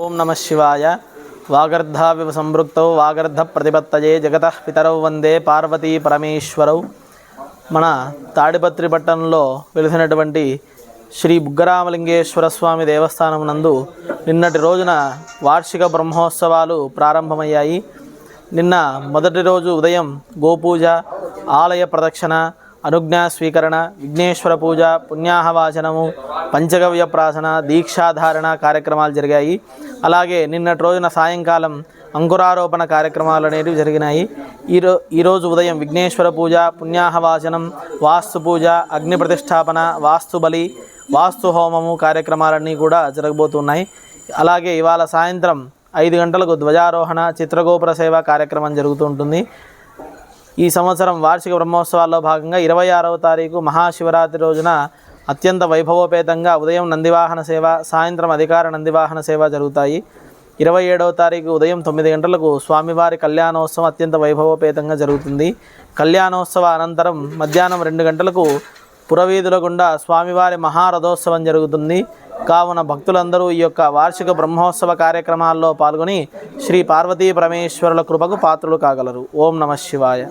ఓం నమ శివాయ. వాగర్ధావివ సంపృక్తౌ వాగర్ధ ప్రతిపత్తయే జగత పితరౌ వందే పార్వతీ పరమేశ్వరౌ. మన తాడిపత్రి పట్టణంలో వెలిసినటువంటి శ్రీ బుగ్గరామలింగేశ్వర స్వామి దేవస్థానం నందు నిన్నటి రోజున వార్షిక బ్రహ్మోత్సవాలు ప్రారంభమయ్యాయి. నిన్న మొదటి రోజు ఉదయం గోపూజ ఆలయ ప్రదక్షిణ అనుజ్ఞా స్వీకరణ విఘ్నేశ్వర పూజ పుణ్యాహవాచనము పంచగవ్య ప్రాసన దీక్షాధారణ కార్యక్రమాలు జరిగాయి. అలాగే నిన్నటి రోజున సాయంకాలం అంకురారోపణ కార్యక్రమాలు అనేవి జరిగినాయి. ఈరో ఈరోజు ఉదయం విఘ్నేశ్వర పూజ పుణ్యాహవాచనం వాస్తు పూజ అగ్ని ప్రతిష్టాపన వాస్తు బలి వాస్తు హోమము కార్యక్రమాలన్నీ కూడా జరగబోతున్నాయి. అలాగే ఇవాళ సాయంత్రం ఐదు గంటలకు ధ్వజారోహణ చిత్రగోపుర సేవ కార్యక్రమం జరుగుతూ ఉంటుంది. ఈ సంవత్సరం వార్షిక బ్రహ్మోత్సవాల్లో భాగంగా ఇరవై ఆరవ తారీఖు మహాశివరాత్రి రోజున అత్యంత వైభవోపేతంగా ఉదయం నందివాహన సేవ సాయంత్రం అధికార నందివాహన సేవ జరుగుతాయి. ఇరవై ఏడవ తారీఖు ఉదయం తొమ్మిది గంటలకు స్వామివారి కళ్యాణోత్సవం అత్యంత వైభవోపేతంగా జరుగుతుంది. కళ్యాణోత్సవ అనంతరం మధ్యాహ్నం రెండు గంటలకు పురవీధుల గుండా స్వామివారి మహారథోత్సవం జరుగుతుంది. కావున భక్తులందరూ ఈ యొక్క వార్షిక బ్రహ్మోత్సవ కార్యక్రమాల్లో పాల్గొని శ్రీ పార్వతీ పరమేశ్వరుల కృపకు పాత్రులు కాగలరు. ఓం నమ శివాయ.